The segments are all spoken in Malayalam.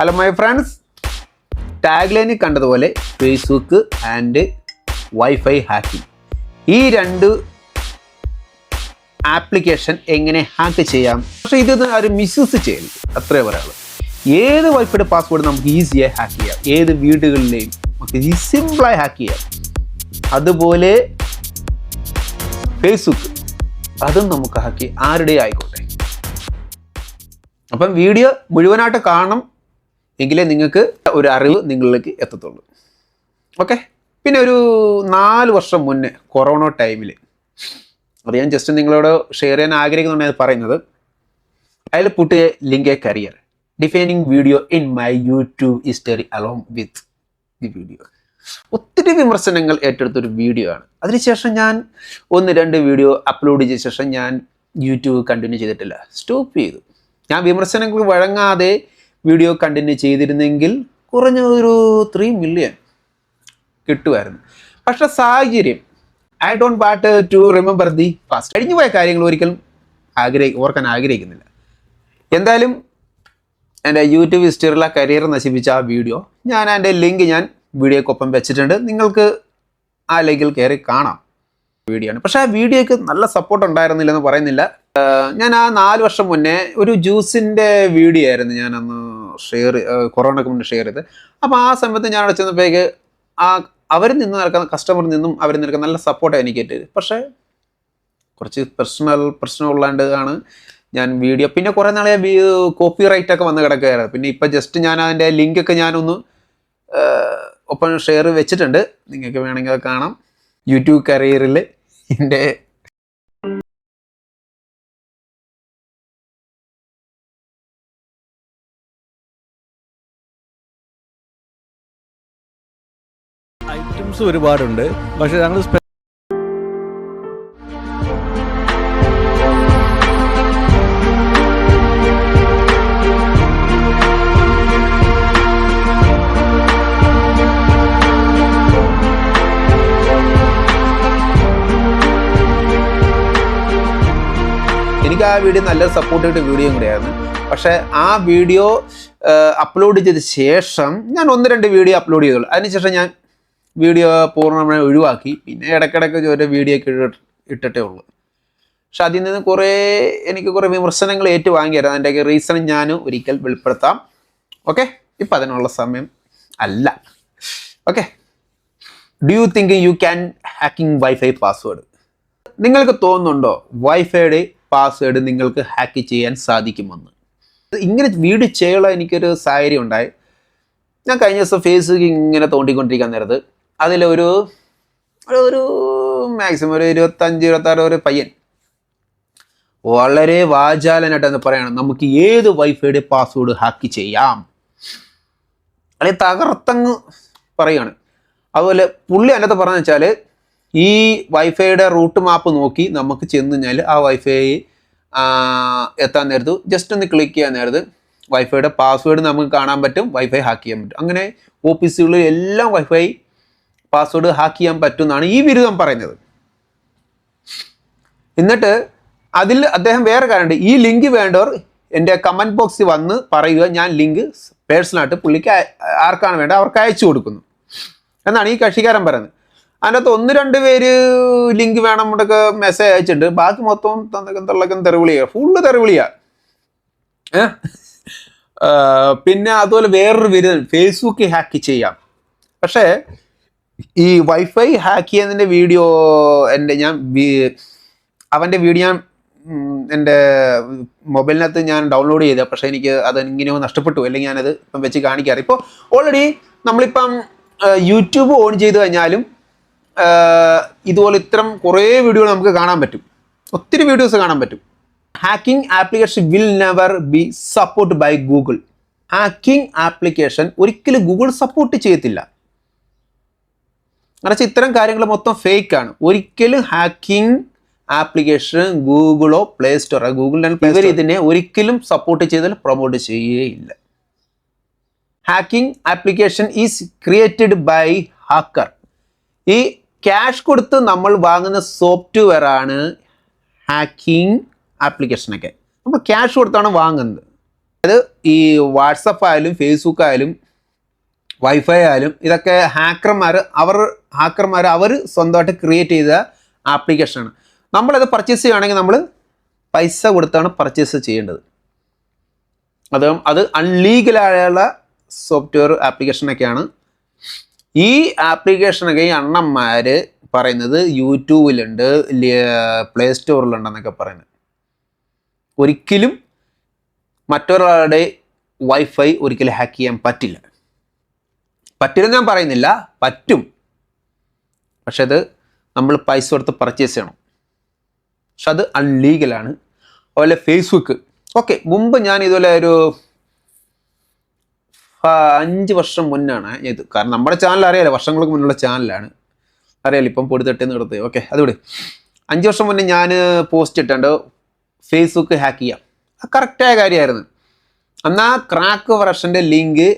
ഹലോ മൈ ഫ്രണ്ട്സ് ടാഗ് ലൈനിൽ കണ്ടതുപോലെ ഫേസ്ബുക്ക് ആൻഡ് വൈഫൈ ഹാക്കിംഗ് ഈ രണ്ട് ആപ്ലിക്കേഷൻ എങ്ങനെ ഹാക്ക് ചെയ്യാം? പക്ഷേ ഇത് ആരും മിസ്യൂസ് ചെയ്യരുത്. അത്രേ പറയുള്ളൂ ഏത് വൈഫൈയുടെ പാസ്വേഡ് നമുക്ക് ഈസിയായി ഹാക്ക് ചെയ്യാം? ഏത് വീടുകളിലെയും നമുക്ക് സിമ്പിളായി ഹാക്ക് ചെയ്യാം. അതുപോലെ ഫേസ്ബുക്ക് അതും നമുക്ക് ഹാക്ക് ആരുടെ ആയിക്കോട്ടെ. അപ്പം വീഡിയോ മുഴുവനായിട്ട് കാണണം. എങ്കിലേ നിങ്ങൾക്ക് ഒരു അറിവ് നിങ്ങളിലേക്ക് എത്തത്തുള്ളൂ. ഓക്കെ പിന്നെ ഒരു നാല് വർഷം മുന്നേ കൊറോണ ടൈമിൽ അത് ഞാൻ ജസ്റ്റ് നിങ്ങളോട് ഷെയർ ചെയ്യാൻ ആഗ്രഹിക്കുന്നുണ്ടെന്ന് പറയുന്നത്. അതിൽ പുട്ടിയ link a career defining video in my YouTube history along with the video ഒത്തിരി വിമർശനങ്ങൾ ഏറ്റെടുത്തൊരു വീഡിയോ ആണ്. അതിനുശേഷം ഞാൻ ഒന്ന് രണ്ട് വീഡിയോ അപ്ലോഡ് ചെയ്ത ശേഷം ഞാൻ യൂട്യൂബ് കണ്ടിന്യൂ ചെയ്തിട്ടില്ല. സ്റ്റോപ്പ് ചെയ്തു. ഞാൻ വിമർശനങ്ങൾ വഴങ്ങാതെ വീഡിയോ കണ്ടിന്യൂ ചെയ്തിരുന്നെങ്കിൽ കുറഞ്ഞ ഒരു ത്രീ മില്യൺ കിട്ടുമായിരുന്നു. പക്ഷെ സാഹചര്യം I don't want to remember the past കഴിഞ്ഞു പോയ കാര്യങ്ങൾ ഒരിക്കലും ആഗ്രഹി ഓർക്കാൻ ആഗ്രഹിക്കുന്നില്ല. എന്തായാലും എന്റെ യൂട്യൂബ് ഹിസ്റ്ററിയിലെ കരിയർ നശിപ്പിച്ച ആ വീഡിയോ ഞാൻ എന്റെ ലിങ്ക് ഞാൻ വീഡിയോക്കൊപ്പം വെച്ചിട്ടുണ്ട്. നിങ്ങൾക്ക് ആ ലിങ്കിൽ കയറി കാണാം. വീഡിയോ ആണ്. പക്ഷേ ആ വീഡിയോയ്ക്ക് നല്ല സപ്പോർട്ട് ഉണ്ടായിരുന്നില്ലെന്ന് പറയുന്നില്ല. ഞാൻ ആ നാല് വർഷം മുന്നേ ഒരു ജ്യൂസിന്റെ വീഡിയോ ആയിരുന്നു ഞാൻ അന്ന് ഷെയർ കൊറോണയ്ക്ക് മുന്നേ ഷെയർ ചെയ്ത്. അപ്പോൾ ആ സമയത്ത് ഞാൻ അവിടെ ചെന്നപ്പോഴേക്ക് ആ അവരിൽ നിന്ന് നടക്കുന്ന കസ്റ്റമറിൽ നിന്നും അവർ നിൽക്കുന്ന നല്ല സപ്പോർട്ടാണ് എനിക്ക് കിട്ടിയത്. പക്ഷേ കുറച്ച് പേഴ്സണൽ പ്രശ്നമുള്ളതുകൊണ്ട് ആണ് ഞാൻ വീഡിയോ പിന്നെ കുറേ നാളെ കോപ്പി റൈറ്റ് ഒക്കെ വന്ന് കിടക്കുകയായിരുന്നു. പിന്നെ ഇപ്പം ജസ്റ്റ് ഞാൻ അതിന്റെ ലിങ്കൊക്കെ ഞാനൊന്ന് ഒപ്പം ഷെയർ വെച്ചിട്ടുണ്ട്. നിങ്ങൾക്ക് വേണമെങ്കിൽ അത് കാണാം. യൂട്യൂബ് കരിയറിൽ എന്റെ ഐറ്റംസ് ഒരുപാടുണ്ട് പക്ഷെ ഞങ്ങൾ എനിക്ക് ആ വീഡിയോ നല്ല സപ്പോർട്ട് ചെയ്ത വീഡിയോയും കൂടിയായിരുന്നു. പക്ഷേ ആ വീഡിയോ അപ്ലോഡ് ചെയ്ത ശേഷം ഞാൻ ഒന്ന് രണ്ട് വീഡിയോ അപ്ലോഡ് ചെയ്തോളൂ അതിനുശേഷം ഞാൻ വീഡിയോ പൂർണമായി ഒഴിവാക്കി. പിന്നെ ഇടയ്ക്കിടയ്ക്ക് ഒരു വീഡിയോ ഒക്കെ ഇട്ട് ഇട്ടിട്ടേ ഉള്ളൂ. പക്ഷെ അതിൽ നിന്ന് കുറേ എനിക്ക് കുറേ വിമർശനങ്ങൾ ഏറ്റുവാങ്ങിയായിരുന്നു അതിന്റെയൊക്കെ റീസൺ ഞാൻ ഒരിക്കൽ വെളിപ്പെടുത്താം. ഓക്കെ ഇപ്പം അതിനുള്ള സമയം അല്ല. Okay do you think you can hacking wifi password നിങ്ങൾക്ക് തോന്നുന്നുണ്ടോ വൈഫൈയുടെ പാസ്വേഡ് നിങ്ങൾക്ക് ഹാക്ക് ചെയ്യാൻ സാധിക്കുമെന്ന്? ഇങ്ങനെ വീഡിയോ ചെയ്യാനുള്ള എനിക്കൊരു സാഹചര്യം ഉണ്ടായി. ഞാൻ കഴിഞ്ഞ ദിവസം ഫേസ്ബുക്ക് ഇങ്ങനെ തോണ്ടിക്കൊണ്ടിരിക്കാൻ നേരത്ത് അതിലൊരു ഒരു- മാക്സിമം ഒരു ഇരുപത്തഞ്ച് ഇരുപത്താറ് ഒരു പയ്യൻ. വളരെ വാചാലനായിട്ടെന്ന് പറയണം. നമുക്ക് ഏത് വൈഫൈയുടെ പാസ്വേഡ് ഹാക്ക് ചെയ്യാം? അല്ലെങ്കിൽ തകർത്തങ്ങ് പറയാണ്. അതുപോലെ പുള്ളി അതിനകത്ത് പറഞ്ഞു വെച്ചാൽ ഈ വൈഫൈയുടെ റൂട്ട് മാപ്പ് നോക്കി നമുക്ക് ചെന്ന് കഴിഞ്ഞാൽ ആ വൈഫൈ എത്താൻ നേരത്ത് ജസ്റ്റ് ഒന്ന് ക്ലിക്ക് ചെയ്യാൻ നേരത്ത് വൈഫൈയുടെ പാസ്വേഡ് നമുക്ക് കാണാൻ പറ്റും വൈഫൈ ഹാക്ക് ചെയ്യാൻ പറ്റും. അങ്ങനെ ഓഫീസുകളിൽ എല്ലാം വൈഫൈ പാസ്വേഡ് ഹാക്ക് ചെയ്യാൻ പറ്റുമെന്നാണ് ഈ ബിരുദം പറയുന്നത്. എന്നിട്ട് അതിൽ അദ്ദേഹം വേറെ കാര്യമുണ്ട്. ഈ ലിങ്ക് വേണ്ടവർ എന്റെ കമന്റ് ബോക്സിൽ വന്ന് പറയുക ഞാൻ ലിങ്ക് പേഴ്സണലായിട്ട് പുള്ളിക്ക് ആർക്കാണ് വേണ്ടത് അവർക്ക് അയച്ചു കൊടുക്കുന്നു. എന്നാണ് ഈ കക്ഷിക്കാരൻ പറയുന്നത്. അതിനകത്ത് ഒന്ന് രണ്ട് പേര് ലിങ്ക് വേണം ഇവിടെയൊക്കെ മെസ്സേജ് അയച്ചിട്ടുണ്ട്. ബാക്കി മൊത്തം തന്നകം തള്ളക്കം തെറിവിളിയാ. ഫുള്ള് തെറിവിളിയാ. പിന്നെ അതുപോലെ വേറൊരു വിരുദ്ധം ഫേസ്ബുക്ക് ഹാക്ക് ചെയ്യാം. പക്ഷേ ഈ വൈഫൈ ഹാക്ക് ചെയ്യുന്നതിന്റെ വീഡിയോ എന്റെ ഞാൻ അവന്റെ വീഡിയോ ഞാൻ എന്റെ മൊബൈലിനകത്ത് ഞാൻ ഡൗൺലോഡ് ചെയ്ത പക്ഷേ എനിക്ക് അത് എങ്ങനെയോ നഷ്ടപ്പെട്ടു. അല്ലെങ്കിൽ ഞാനത് ഇപ്പം വെച്ച് കാണിക്കാറ് ഇപ്പോൾ ഓൾറെഡി നമ്മളിപ്പം യൂട്യൂബ് ഓൺ ചെയ്ത് കഴിഞ്ഞാലും ഇതുപോലെ ഇത്തരം കുറേ വീഡിയോകൾ നമുക്ക് കാണാൻ പറ്റും. ഒത്തിരി വീഡിയോസ് കാണാൻ പറ്റും. Hacking application will never be support by Google hacking application ഒരിക്കലും ഗൂഗിൾ സപ്പോർട്ട് ചെയ്യത്തില്ല. എന്നുവെച്ചാൽ ഇത്തരം കാര്യങ്ങൾ മൊത്തം ഫേക്ക് ആണ്. ഒരിക്കലും ഹാക്കിംഗ് ആപ്ലിക്കേഷൻ ഗൂഗിളോ പ്ലേ സ്റ്റോറോ ഗൂഗിളിലാണ് ഇവർ ഇതിനെ ഒരിക്കലും സപ്പോർട്ട് ചെയ്താൽ പ്രൊമോട്ട് ചെയ്യുകയില്ല. Hacking application is created by hacker ഈ ക്യാഷ് കൊടുത്ത് നമ്മൾ വാങ്ങുന്ന സോഫ്റ്റ്വെയർ ആണ് ഹാക്കിംഗ് ആപ്ലിക്കേഷനൊക്കെ നമ്മൾ ക്യാഷ് കൊടുത്താണ് വാങ്ങുന്നത്. അത് ഈ വാട്സപ്പ് ആയാലും ഫേസ്ബുക്ക് ആയാലും വൈഫൈ ആയാലും ഇതൊക്കെ ഹാക്കർമാർ അവർ ഹാക്കർമാർ അവർ സ്വന്തമായിട്ട് ക്രിയേറ്റ് ചെയ്ത ആപ്ലിക്കേഷനാണ് നമ്മളത് പർച്ചേസ് ചെയ്യുകയാണെങ്കിൽ നമ്മൾ പൈസ കൊടുത്താണ് പർച്ചേസ് ചെയ്യേണ്ടത്. അത് അത് അൺലീഗലായുള്ള സോഫ്റ്റ്വെയർ ആപ്ലിക്കേഷനൊക്കെയാണ് ഈ ആപ്ലിക്കേഷനൊക്കെ ഈ അണ്ണന്മാർ പറയുന്നത് യൂട്യൂബിലുണ്ട് പ്ലേ സ്റ്റോറിലുണ്ടെന്നൊക്കെ പറയുന്നത്. ഒരിക്കലും മറ്റൊരാളുടെ വൈഫൈ ഒരിക്കലും ഹാക്ക് ചെയ്യാൻ പറ്റില്ല. പറ്റില്ലെന്ന് ഞാൻ പറയുന്നില്ല. പറ്റും. പക്ഷെ അത് നമ്മൾ പൈസ കൊടുത്ത് പർച്ചേസ് ചെയ്യണം. പക്ഷെ അത് അൺലീഗലാണ് അതുപോലെ ഫേസ്ബുക്ക് ഓക്കെ മുമ്പ് ഞാൻ ഇതുപോലെ ഒരു അഞ്ച് വർഷം മുന്നാണ് ഇത്. കാരണം നമ്മുടെ ചാനൽ അറിയാലോ വർഷങ്ങൾക്ക് മുന്നുള്ള ചാനലാണ് അറിയാലോ ഇപ്പം പൊടിത്തട്ടെന്ന് കിടത്ത് ഓക്കെ അതുകൂടി അഞ്ച് വർഷം മുന്നേ ഞാൻ പോസ്റ്റ് ഇട്ടുണ്ട് ഫേസ്ബുക്ക് ഹാക്ക് ചെയ്യാം. കറക്റ്റായ കാര്യമായിരുന്നു. എന്നാൽ ക്രാക്ക് വെർഷന്റെ ലിങ്ക്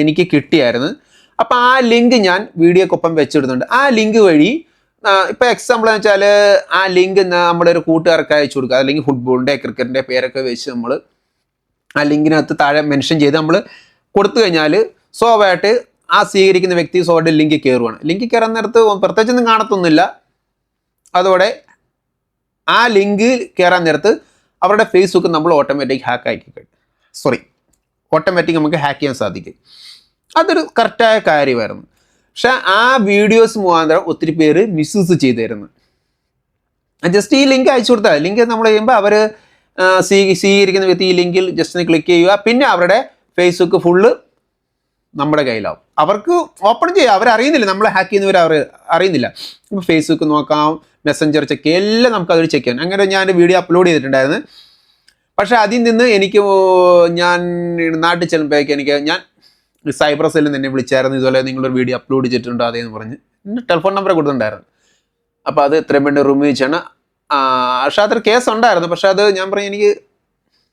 എനിക്ക് കിട്ടിയായിരുന്നു. അപ്പോൾ ആ ലിങ്ക് ഞാൻ വീഡിയോക്കൊപ്പം വെച്ചിടുന്നുണ്ട്. ആ ലിങ്ക് വഴി ഇപ്പോൾ എക്സാമ്പിൾ എന്ന് വെച്ചാൽ ആ ലിങ്ക് നമ്മുടെ ഒരു കൂട്ടുകാർക്ക് അയച്ചു കൊടുക്കുക. അല്ലെങ്കിൽ ഫുട്ബോളിന്റെ ക്രിക്കറ്റിന്റെ പേരൊക്കെ വെച്ച് നമ്മൾ ആ ലിങ്കിനകത്ത് താഴെ മെൻഷൻ ചെയ്ത് നമ്മൾ കൊടുത്തു കഴിഞ്ഞാൽ സ്വാഭാവികമായിട്ട് ആ സ്വീകരിക്കുന്ന വ്യക്തി സ്വാഭാവിക ലിങ്ക് കയറുവാണ് ലിങ്ക് കയറാൻ നേരത്ത് പ്രത്യേകിച്ചൊന്നും കാണത്തൊന്നുമില്ല. അതോടെ ആ ലിങ്ക് കയറാൻ നേരത്ത് അവരുടെ ഫേസ്ബുക്ക് നമ്മൾ ഓട്ടോമാറ്റിക് ഹാക്ക് ആക്കി കഴിഞ്ഞു. സോറി ഓട്ടോമാറ്റിക് നമുക്ക് ഹാക്ക് ചെയ്യാൻ സാധിക്കും. അതൊരു കറക്റ്റായ കാര്യമായിരുന്നു. പക്ഷെ ആ വീഡിയോസ് മുഖാന്തരം ഒത്തിരി പേര് മിസ്യൂസ് ചെയ്തായിരുന്നു ജസ്റ്റ് ഈ ലിങ്ക് അയച്ചു കൊടുത്താൽ ലിങ്ക് നമ്മൾ ചെയ്യുമ്പോൾ അവർ സ്വീകരിക്കുന്ന വ്യക്തി ഈ ലിങ്കിൽ ജസ്റ്റ് ഒന്ന് ക്ലിക്ക് ചെയ്യുക. പിന്നെ അവരുടെ ഫേസ്ബുക്ക് ഫുള്ള് നമ്മുടെ കയ്യിലാവും. അവർക്ക് ഓപ്പൺ ചെയ്യുക അവർ അറിയുന്നില്ല. നമ്മൾ ഹാക്ക് ചെയ്യുന്നവർ അവർ അറിയുന്നില്ല. ഇപ്പോൾ ഫേസ്ബുക്ക് നോക്കാം മെസ്സഞ്ചർ ചെക്ക് എല്ലാം നമുക്ക് അതൊരു ചെക്ക് ചെയ്യാം. അങ്ങനെ ഞാൻ വീഡിയോ അപ്ലോഡ് ചെയ്തിട്ടുണ്ടായിരുന്നു. പക്ഷേ അതിൽ നിന്ന് എനിക്ക് ഞാൻ നാട്ടിൽ ചെല്ലുമ്പോഴേക്ക് എനിക്ക് ഞാൻ സൈബർ സെല്ലിൽ നിന്ന് എന്നെ വിളിച്ചായിരുന്നു. ഇതുപോലെ നിങ്ങളൊരു വീഡിയോ അപ്ലോഡ് ചെയ്തിട്ടുണ്ട് അതേന്ന് പറഞ്ഞ് ടെലിഫോൺ നമ്പർ കൊടുത്തിട്ടുണ്ടായിരുന്നു. അപ്പോൾ അത് എത്രയും വേണ്ടി റിമൂവ് വെച്ചാണ്. പക്ഷേ അത്ര കേസ് ഉണ്ടായിരുന്നു. പക്ഷേ അത് ഞാൻ പറഞ്ഞു എനിക്ക്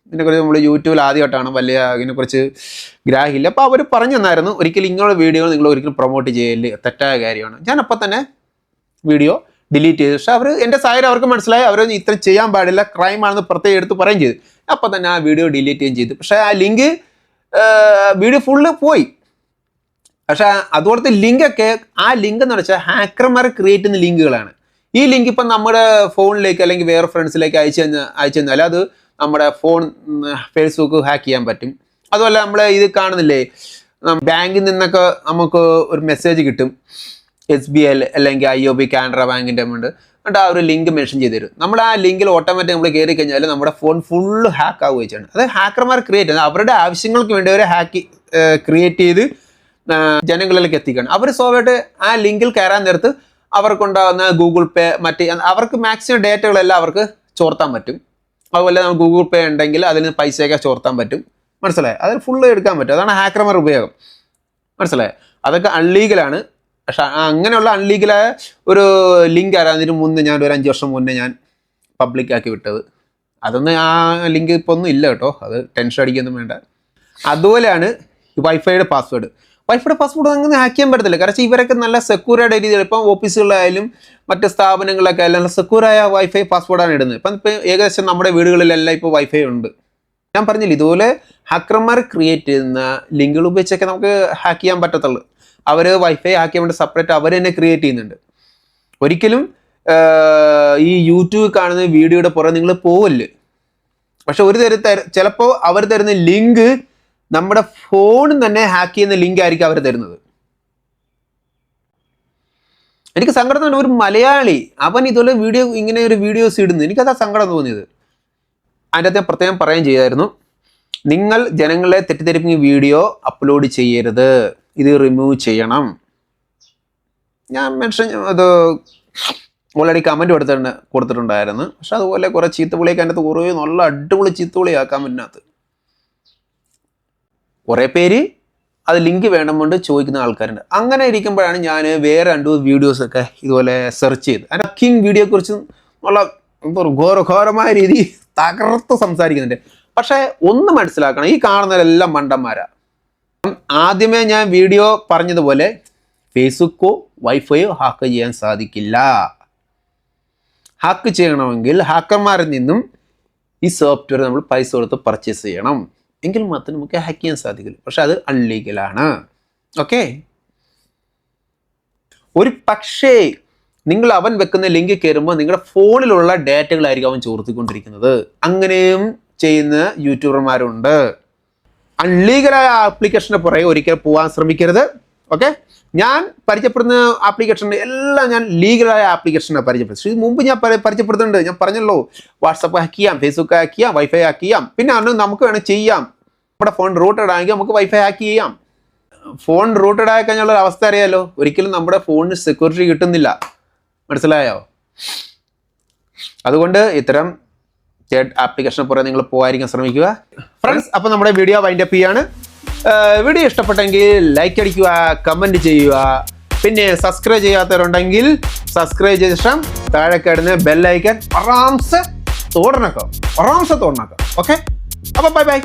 ഇതിനെക്കുറിച്ച് നമ്മൾ യൂട്യൂബിൽ ആദ്യമായിട്ടാണ് വലിയ ഇതിനെക്കുറിച്ച് ഗ്രാഹില്ല അപ്പോൾ അവർ പറഞ്ഞു തന്നായിരുന്നു ഒരിക്കലും ഇങ്ങനെയുള്ള വീഡിയോ നിങ്ങൾ ഒരിക്കലും പ്രൊമോട്ട് ചെയ്യൽ തെറ്റായ കാര്യമാണ്. ഞാൻ അപ്പം തന്നെ വീഡിയോ ഡിലീറ്റ് ചെയ്തു. പക്ഷേ അവർ എന്റെ സാഹചര്യം അവർക്ക് മനസ്സിലായി അവർ ഇത്ര ചെയ്യാൻ പാടില്ല ക്രൈമാണെന്ന് പ്രത്യേകം എടുത്ത് പറയുകയും ചെയ്തു. അപ്പം തന്നെ ആ വീഡിയോ ഡിലീറ്റ് ചെയ്യുകയും ചെയ്തു. പക്ഷേ ആ ലിങ്ക് വീഡിയോ ഫുള്ള് പോയി. പക്ഷേ അതുപോലത്തെ ലിങ്കൊക്കെ ആ ലിങ്ക് എന്ന് വെച്ചാൽ ഹാക്കർമാർ ക്രിയേറ്റ് ചെയ്യുന്ന ലിങ്കുകളാണ് ഈ ലിങ്ക് ഇപ്പം നമ്മുടെ ഫോണിലേക്ക് അല്ലെങ്കിൽ വേറെ ഫ്രണ്ട്സിലേക്ക് അയച്ചു അയച്ചു തന്നാൽ അത് നമ്മുടെ ഫോൺ ഫേസ്ബുക്ക് ഹാക്ക് ചെയ്യാൻ പറ്റും. അതുപോലെ നമ്മൾ ഇത് കാണുന്നില്ലേ? ബാങ്കിൽ നിന്നൊക്കെ നമുക്ക് ഒരു മെസ്സേജ് കിട്ടും. എസ് ബി ഐ അല്ലെങ്കിൽ ഐ ഒ ബി കാനറ ബാങ്കിന്റെ ഉണ്ട് എന്നിട്ട് ആ ഒരു ലിങ്ക് മെൻഷൻ ചെയ്ത് തരും. നമ്മൾ ആ ലിങ്കിൽ ഓട്ടോമാറ്റിക് നമ്മൾ കയറി കഴിഞ്ഞാൽ നമ്മുടെ ഫോൺ ഫുള്ള് ഹാക്ക് ആവുകയും ചെയ്യണം. അത് ഹാക്കർമാർ ക്രിയേറ്റ് ചെയ്യുന്നത് അവരുടെ ആവശ്യങ്ങൾക്ക് വേണ്ടി അവർ ഹാക്ക് ക്രിയേറ്റ് ചെയ്ത് ജനങ്ങളിലേക്ക് എത്തിക്കണം. അവർ സ്വാഭാവികമായിട്ട് ആ ലിങ്കിൽ കയറാൻ നേരത്ത് അവർക്കുണ്ടാകുന്ന ഗൂഗിൾ പേ മറ്റ് അവർക്ക് മാക്സിമം ഡേറ്റകളെല്ലാം അവർക്ക് ചോർത്താൻ പറ്റും. അതുപോലെ നമ്മൾ ഗൂഗിൾ പേ ഉണ്ടെങ്കിൽ അതിൽ നിന്ന് പൈസയൊക്കെ ചോർത്താൻ പറ്റും. മനസ്സിലായി? അതിൽ ഫുള്ള് എടുക്കാൻ പറ്റും. അതാണ് ഹാക്കർമാർ ഉപയോഗം. മനസ്സിലായി? അതൊക്കെ അൺലീഗലാണ് പക്ഷെ അങ്ങനെയുള്ള അൺലീഗലായ ഒരു ലിങ്ക് ആരാ അതിന് മുന്നേ ഞാൻ ഒരു അഞ്ച് വർഷം മുന്നേ ഞാൻ പബ്ലിക് ആക്കി വിട്ടത്. അതൊന്നും ആ ലിങ്ക് ഇപ്പോൾ ഒന്നും ഇല്ല കേട്ടോ. അത് ടെൻഷൻ അടിക്കൊന്നും വേണ്ട. അതുപോലെയാണ് വൈഫൈയുടെ പാസ്വേഡ് വൈഫൈയുടെ പാസ്വേഡ് അങ്ങനെ ഹാക്ക് ചെയ്യാൻ പറ്റത്തില്ല. കാരണം ഇവരൊക്കെ നല്ല സെക്യൂറായിട്ട് രീതിയിൽ ഇപ്പം ഓഫീസുകളായാലും മറ്റ് സ്ഥാപനങ്ങളൊക്കെ ആയാലും നല്ല സെക്യൂറായ വൈഫൈ പാസ്വേഡാണ് ഇടുന്നത്. ഇപ്പം ഇപ്പം ഏകദേശം നമ്മുടെ വീടുകളിലെല്ലാം ഇപ്പോൾ വൈഫൈ ഉണ്ട്. ഞാൻ പറഞ്ഞില്ല ഇതുപോലെ ഹാക്കർമാർ ക്രിയേറ്റ് ചെയ്യുന്ന ലിങ്കുകൾ ഉപയോഗിച്ചൊക്കെ നമുക്ക് ഹാക്ക് ചെയ്യാൻ പറ്റത്തുള്ളൂ. അവർ വൈഫൈ ചെയ്യാൻ വേണ്ടി സെപ്പറേറ്റ് അവർ തന്നെ ക്രിയേറ്റ് ചെയ്യുന്നുണ്ട്. ഒരിക്കലും ഈ യൂട്യൂബിൽ കാണുന്ന വീഡിയോയുടെ പുറം നിങ്ങൾ പോവല്ല്. പക്ഷെ ഒരു തര ചിലപ്പോൾ അവർ തരുന്ന ലിങ്ക് നമ്മുടെ ഫോണിൽ തന്നെ ഹാക്ക് ചെയ്യുന്ന ലിങ്ക് ആയിരിക്കും അവർ തരുന്നത്. എനിക്ക് സങ്കടം തോന്നി ഒരു മലയാളി അവൻ ഇതുപോലെ വീഡിയോ ഇങ്ങനെ ഒരു വീഡിയോസ് ഇടുന്നു. എനിക്കതാ സങ്കടം തോന്നിയത്. അതിന്റെ അകത്ത് പ്രത്യേകം പറയുകയും ചെയ്തായിരുന്നു. നിങ്ങൾ ജനങ്ങളെ തെറ്റിദ്ധരിപ്പിക്കുന്ന വീഡിയോ അപ്ലോഡ് ചെയ്യരുത്. ഇത് റിമൂവ് ചെയ്യണം. ഞാൻ മെൻഷൻ അത് ഓൾറെഡി കമന്റ് കൊടുത്തിട്ടുണ്ട് കൊടുത്തിട്ടുണ്ടായിരുന്നു. പക്ഷെ അതുപോലെ കുറേ ചീത്തപുളിയൊക്കെ അതിനകത്ത് കുറേ നല്ല അടിപൊളി ചീത്തവിളിയാ കമന്റിനകത്ത് കുറേ പേര് അത് ലിങ്ക് വേണമെന്നുണ്ട് ചോദിക്കുന്ന ആൾക്കാരുണ്ട്. അങ്ങനെ ഇരിക്കുമ്പോഴാണ് ഞാൻ വേറെ രണ്ട് വീഡിയോസൊക്കെ ഇതുപോലെ സെർച്ച് ചെയ്ത്. അതിന്റെ കിങ് വീഡിയോയെ കുറിച്ച് നല്ല എന്താ പറയുക ഘോര ഘോരമായ രീതി തകർത്ത് സംസാരിക്കുന്നുണ്ട്. പക്ഷേ ഒന്ന് മനസ്സിലാക്കണം ഈ കാണുന്നവരെല്ലാം മണ്ടന്മാരാ. ആദ്യമേ ഞാൻ വീഡിയോ പറഞ്ഞതുപോലെ ഫേസ്ബുക്കോ വൈഫൈയോ ഹാക്ക് ചെയ്യാൻ സാധിക്കില്ല. ഹാക്ക് ചെയ്യണമെങ്കിൽ ഹാക്കർമാരിൽ നിന്നും ഈ സോഫ്റ്റ്വെയർ നമ്മൾ പൈസ കൊടുത്ത് പർച്ചേസ് ചെയ്യണം. എങ്കിൽ മാത്രമേ നമുക്ക് ഹാക്ക് ചെയ്യാൻ സാധിക്കുള്ളൂ. പക്ഷെ അത് അൺലീഗലാണ് ഓക്കെ ഒരു പക്ഷേ നിങ്ങൾ അവൻ വെക്കുന്ന ലിങ്ക് കയറുമ്പോൾ നിങ്ങളുടെ ഫോണിലുള്ള ഡാറ്റകളായിരിക്കും അവൻ ചോർത്തിക്കൊണ്ടിരിക്കുന്നത്. അങ്ങനെയും ചെയ്യുന്ന യൂട്യൂബർമാരുണ്ട് അൺലീഗലായ ആപ്ലിക്കേഷന് പുറകെ ഒരിക്കൽ പോകാൻ ശ്രമിക്കരുത്. ഓക്കെ ഞാൻ പരിചയപ്പെടുന്ന ആപ്ലിക്കേഷൻ എല്ലാം ഞാൻ ലീഗലായ ആപ്ലിക്കേഷനാണ് പരിചയപ്പെടുന്നത്. ഇത് മുമ്പ് ഞാൻ പരി- പരിചയപ്പെടുത്തുന്നുണ്ട് ഞാൻ പറഞ്ഞല്ലോ വാട്സപ്പ് ഹാക്ക് ചെയ്യാം ഫേസ്ബുക്ക് ഹാക്ക് ചെയ്യാം വൈഫൈ ഹാക്ക് ചെയ്യാം. പിന്നെ അന്ന് നമുക്ക് വേണം ചെയ്യാം. നമ്മുടെ ഫോൺ റൂട്ടഡ് ആണെങ്കിൽ നമുക്ക് വൈഫൈ ഹാക്ക് ചെയ്യാം. ഫോൺ റൂട്ടഡ് ആയി കഴിഞ്ഞുള്ള അവസ്ഥ അറിയാലോ? ഒരിക്കലും നമ്മുടെ ഫോണിന് സെക്യൂരിറ്റി കിട്ടുന്നില്ല. മനസ്സിലായോ? അതുകൊണ്ട് ഇത്തരം ആപ്ലിക്കേഷനെ പുറകെ നിങ്ങൾ പോകാതിരിക്കാൻ ശ്രമിക്കുക. ഫ്രണ്ട്സ് അപ്പോൾ നമ്മുടെ വീഡിയോ വൈൻഡപ്പ് ചെയ്യാണ്. വീഡിയോ ഇഷ്ടപ്പെട്ടെങ്കിൽ ലൈക്ക് അടിക്കുക കമന്റ് ചെയ്യുക. പിന്നെ സബ്സ്ക്രൈബ് ചെയ്യാത്തവരുണ്ടെങ്കിൽ സബ്സ്ക്രൈബ് ചെയ്ത ശേഷം താഴെ കിടന്ന് ബെല്ലൈക്കൻ ആറാംസെ തോടനക്കാം ആറാംസെ തോടനക്കാം ഓക്കെ അപ്പോൾ ബൈ ബൈ